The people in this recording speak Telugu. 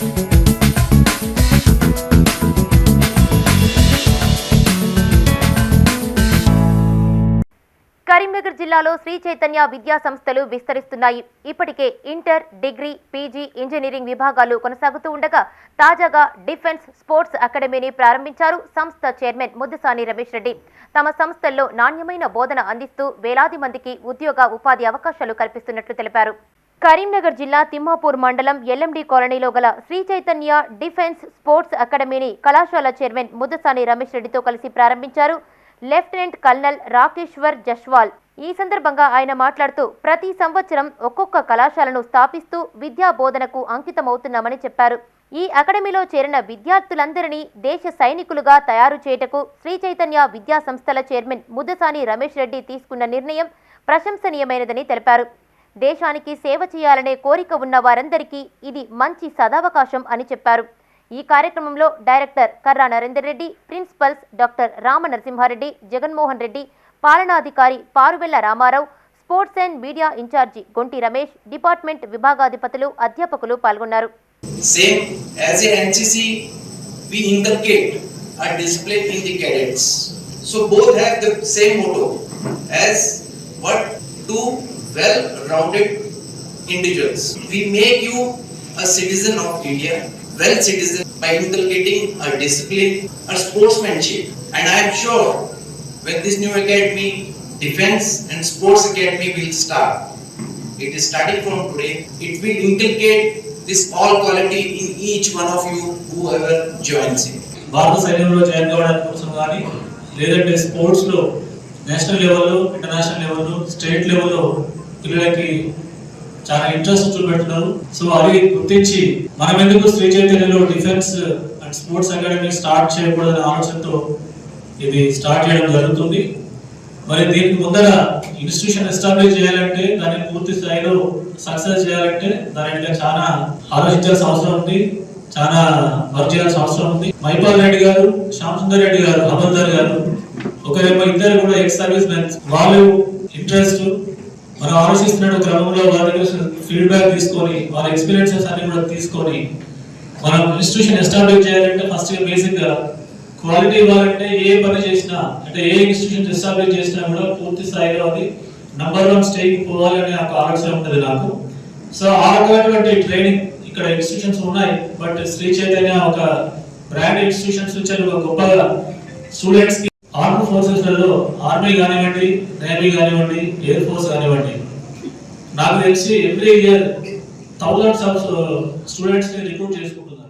కరీంనగర్ జిల్లాలో శ్రీ చైతన్య విద్యా సంస్థలు విస్తరిస్తున్నాయి. ఇప్పటికే ఇంటర్ డిగ్రీ పీజీ ఇంజనీరింగ్ విభాగాలు కొనసాగుతూ ఉండగా తాజాగా డిఫెన్స్ స్పోర్ట్స్ అకాడమీని ప్రారంభించారు సంస్థ చైర్మన్ ముద్దుసాని రమేష్ రెడ్డి. తమ సంస్థల్లో నాణ్యమైన బోధన అందిస్తూ వేలాది మందికి ఉద్యోగ ఉపాధి అవకాశాలు కల్పిస్తున్నట్లు తెలిపారు. కరీంనగర్ జిల్లా తిమ్మాపూర్ మండలం ఎల్ఎండి కాలనీలో గల శ్రీ చైతన్య డిఫెన్స్ స్పోర్ట్స్ అకాడమీని కళాశాల చైర్మన్ ముద్దసాని రమేష్ రెడ్డితో కలిసి ప్రారంభించారు లెఫ్టినెంట్ కల్నల్ రాకేశ్వర్ జస్వాల్ ఈ సందర్భంగా ఆయన మాట్లాడుతూ ప్రతి సంవత్సరం ఒక్కొక్క కళాశాలను స్థాపిస్తూ విద్యా బోధనకు అంకితమవుతున్నామని చెప్పారు. ఈ అకాడమీలో చేరిన విద్యార్థులందరినీ దేశ సైనికులుగా తయారు చేయుటకు శ్రీ చైతన్య విద్యా సంస్థల చైర్మన్ ముద్దసాని రమేష్ రెడ్డి తీసుకున్న నిర్ణయం ప్రశంసనీయమైనదని తెలిపారు. దేశానికి సేవ చేయాలనే కోరిక ఉన్న వారందరికీ ఇది మంచి సదావకాశం అని చెప్పారు ఈ కార్యక్రమంలో director Karra Narender Reddy principals doctor Rama Narasimhareddy Jaganmohan Reddy పాలనాధికారి Paruvella Ramarao sports and media in-charge Gonti Ramesh department విభాగాధిపతులు అధ్యాపకులు పాల్గొన్నారు a in the cadets. So both have the same motto as what two well-rounded individuals. We make you a citizen of India, well citizen by inculcating a discipline, a sportsmanship. And I am sure when this new academy, defense and sports academy will start, it is starting from today. It will inculcate this all quality in each one of you whoever joins it. భారత సైన్యంలో జాయిన్ కావడానికి కోసం కానీ లేదంటే స్పోర్ట్స్లో నేషనల్ లెవెల్లో ఇంటర్నేషనల్ లెవెల్లో స్టేట్ లెవెల్లో పిల్లలకి చాలా ఇంట్రెస్ట్ చూపెడుతున్నారు. సో అవి గుర్తించి మనం ఎందుకు Shri చైతన్యలో defence and sports academy start చేయకూడదనే ఆలోచనతో ఇది స్టార్ట్ చేయడం జరుగుతుంది. మరి దీనికి ముందర ఇన్స్టిట్యూషన్ ఎస్టాబ్లిష్ చేయాలంటే దాన్ని పూర్తి స్థాయిలో సక్సెస్ చేయాలంటే దాని మీద చాలా ఆలోచించాల్సిన అవసరం ఉంది. చాలా వర్క్ చేయాల్సిన అవసరం ఉంది. మైపాల్ రెడ్డి గారు శ్యామ్ సుందర్ రెడ్డి గారు అమర్దార్ గారు ఒకరేమో ఇద్దరు కూడా ఎక్స్ సర్వీస్ మెన్స్ వాళ్ళు ఇంట్రెస్ట్ మనం ఆలోచిస్తున్న క్రమంలో వారి దగ్గర ఫీడ్బ్యాక్ తీసుకొని వాళ్ళ ఎక్స్పీరియన్సెస్ అన్ని కూడా తీసుకొని మనం ఇన్స్టిట్యూషన్ ఎస్టాబ్లిష్ చేయాలంటే ఫస్ట్ బేసిక్గా క్వాలిటీ ఇవ్వాలంటే ఏ పని చేసినా అంటే ఏ ఇన్స్టిట్యూషన్ ఎస్టాబ్లిష్ చేసినా కూడా పూర్తి స్థాయిలో అది నంబర్ వన్ స్టేజ్ పోవాలనే ఒక ఆలోచన ఉంటుంది నాకు. సో ఆ రకమైనటువంటి ట్రైనింగ్ ఇక్కడ ఇన్స్టిట్యూషన్స్ ఉన్నాయి. బట్ శ్రీ చైతన్య ఒక బ్రాండ్ ఇన్స్టిట్యూషన్స్ నుంచి ఒక గొప్పగా స్టూడెంట్స్కి ఆర్మ్ ఫోర్సెస్లలో ఆర్మీ కానివ్వండి నేవీ కానివ్వండి ఎయిర్ ఫోర్స్ కానివ్వండి. నాకు తెలిసి ఎవ్రీ ఇయర్ థౌజండ్స్ ఆఫ్ స్టూడెంట్స్ని రిక్రూట్ చేసుకుంటున్నారు.